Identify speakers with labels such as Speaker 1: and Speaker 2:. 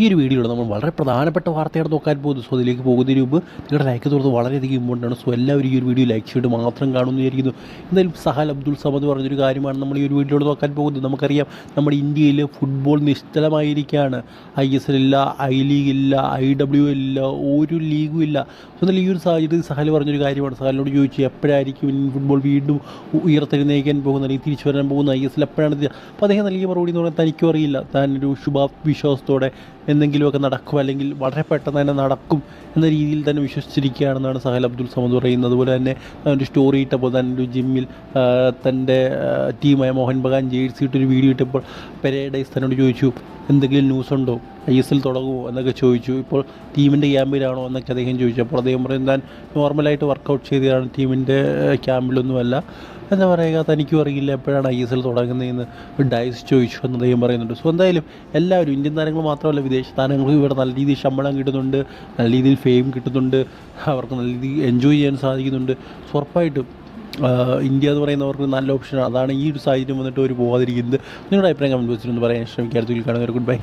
Speaker 1: ഈ ഒരു വീഡിയോയിൽ നമ്മൾ വളരെ പ്രധാനപ്പെട്ട വാർത്തയാണ് നോക്കാൻ പോകുന്നത്. സോ അതിലേക്ക് പോകുന്നതിന് മുമ്പ് നിങ്ങളുടെ ലൈക്ക് തുറന്ന് വളരെയധികം ഇമ്പോർട്ടന്റ് ആണ്. സോ എല്ലാവരും ഈ ഒരു വീഡിയോ ലൈക്ക് ചെയ്ത് മാത്രം കാണുമെന്ന് വിചാരിക്കുന്നു. എന്തായാലും സഹൽ അബ്ദുൾ സമദ് പറഞ്ഞൊരു കാര്യമാണ് നമ്മൾ ഈ ഒരു വീഡിയോയിൽ നോക്കാൻ പോകുന്നത്. നമുക്കറിയാം നമ്മുടെ ഇന്ത്യയിൽ ഫുട്ബോൾ നിശ്ചലമായിരിക്കുകയാണ്. ഐ എസ് എൽ ഇല്ല ഐ ലീഗ് ഇല്ല ഐ ഡബ്ല്യു ഇല്ല ഒരു ലീഗും ഇല്ല. സോ എന്നാൽ ഈ ഒരു സാഹചര്യത്തിൽ സഹൽ പറഞ്ഞൊരു കാര്യമാണ്. സഹലിനോട് ചോദിച്ചു എപ്പോഴായിരിക്കും ഇന്ത്യൻ ഫുട്ബോൾ വീണ്ടും ഉയർത്തെഴുന്നേക്കാൻ പോകുന്നത്? അല്ലെങ്കിൽ തിരിച്ചു വരാൻ പോകുന്ന ഐ എസ് എൽ എപ്പോഴാണ്? അപ്പോൾ അദ്ദേഹം നൽകിയ മറുപടി എന്ന് പറഞ്ഞാൽ തനിക്കും അറിയില്ല. താൻ ഒരു ശുഭാവിശ്വാസത്തോടെ എന്തെങ്കിലുമൊക്കെ നടക്കും അല്ലെങ്കിൽ വളരെ പെട്ടെന്ന് തന്നെ നടക്കും എന്ന രീതിയിൽ തന്നെ വിശ്വസിച്ചിരിക്കുകയാണെന്നാണ് സഹൽ അബ്ദുൾ സമദ് പറയുന്നത്. അതുപോലെ തന്നെ ഒരു സ്റ്റോറി ഇട്ടപ്പോൾ തന്നെ ഒരു ജിമ്മിൽ തന്റെ ടീമായ മോഹൻ ബഗാൻ ജേഴ്സി ഇട്ടൊരു വീഡിയോ ഇട്ടപ്പോൾ പെരേഡൈസ് തന്നോട് ചോദിച്ചു എന്തെങ്കിലും ന്യൂസ് ഉണ്ടോ? ഐ എസ് എൽ തുടങ്ങുമോ എന്നൊക്കെ ചോദിച്ചു. ഇപ്പോൾ ടീമിന്റെ ക്യാമ്പിലാണോ എന്നൊക്കെ അദ്ദേഹം ചോദിച്ചു. അപ്പോൾ അദ്ദേഹം പറയും താൻ നോർമലായിട്ട് വർക്കൗട്ട് ചെയ്തതാണ് ടീമിന്റെ ക്യാമ്പിലൊന്നുമല്ല. എന്താ പറയുക തനിക്കും അറിയില്ല എപ്പോഴാണ് ഐ എസ് എൽ തുടങ്ങുന്നതെന്ന് ഒരു ഡയസ് ചോദിച്ചു എന്ന് അദ്ദേഹം പറയുന്നുണ്ട്. സോ എന്തായാലും എല്ലാവരും ഇന്ത്യൻ താരങ്ങൾ മാത്രമല്ല വിദേശ താരങ്ങൾക്ക് ഇവിടെ നല്ല രീതിയിൽ ശമ്പളം കിട്ടുന്നുണ്ട് നല്ല രീതിയിൽ ഫെയിം കിട്ടുന്നുണ്ട് അവർക്ക് നല്ല രീതിയിൽ എൻജോയ് ചെയ്യാൻ സാധിക്കുന്നുണ്ട്. സോ ഉറപ്പായിട്ടും ഇന്ത്യ എന്ന് പറയുന്നവർക്ക് നല്ല ഓപ്ഷനാണ് അതാണ് ഈ ഒരു സാഹചര്യം വന്നിട്ട് അവർ പോകാതിരിക്കുന്നത് നിങ്ങളുടെ അഭിപ്രായം കമന്റ് ബോക്സിൽ ഒന്ന് പറയാൻ ശ്രമിക്കാതെ കാണുന്നവർ ഗുഡ് ബൈ